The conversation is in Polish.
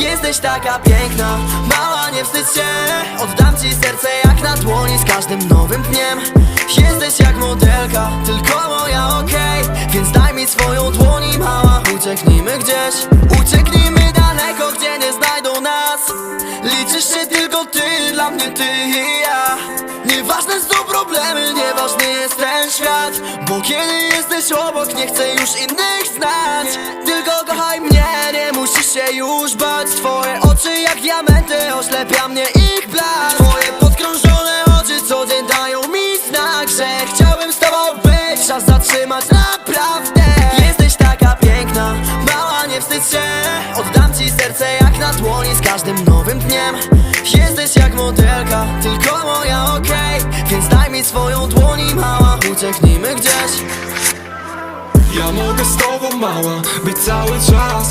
Jesteś taka piękna, mała nie wstydź się. Oddam ci serce jak na dłoni z każdym nowym dniem. Jesteś jak modelka, tylko moja okej. Więc daj mi swoją dłoń i mała Ucieknijmy gdzieś, ucieknijmy daleko Gdzie nie znajdą nas. Liczysz się tylko ty, dla mnie ty i ja. Nieważne są problemy, nieważny jest ten świat. Bo kiedy jesteś obok, nie chcę już innych znać się już bać. Twoje oczy jak diamenty, oślepia mnie ich blask Twoje podkrążone oczy co dzień dają mi znak Że chciałbym z tobą być, czas zatrzymać naprawdę. Jesteś taka piękna, mała nie wstydź się. Oddam ci serce jak na dłoni z każdym nowym dniem. Jesteś jak modelka, tylko moja okej. Więc daj mi swoją dłoń i mała Ucieknijmy gdzieś. Ja mogę z tobą mała być cały czas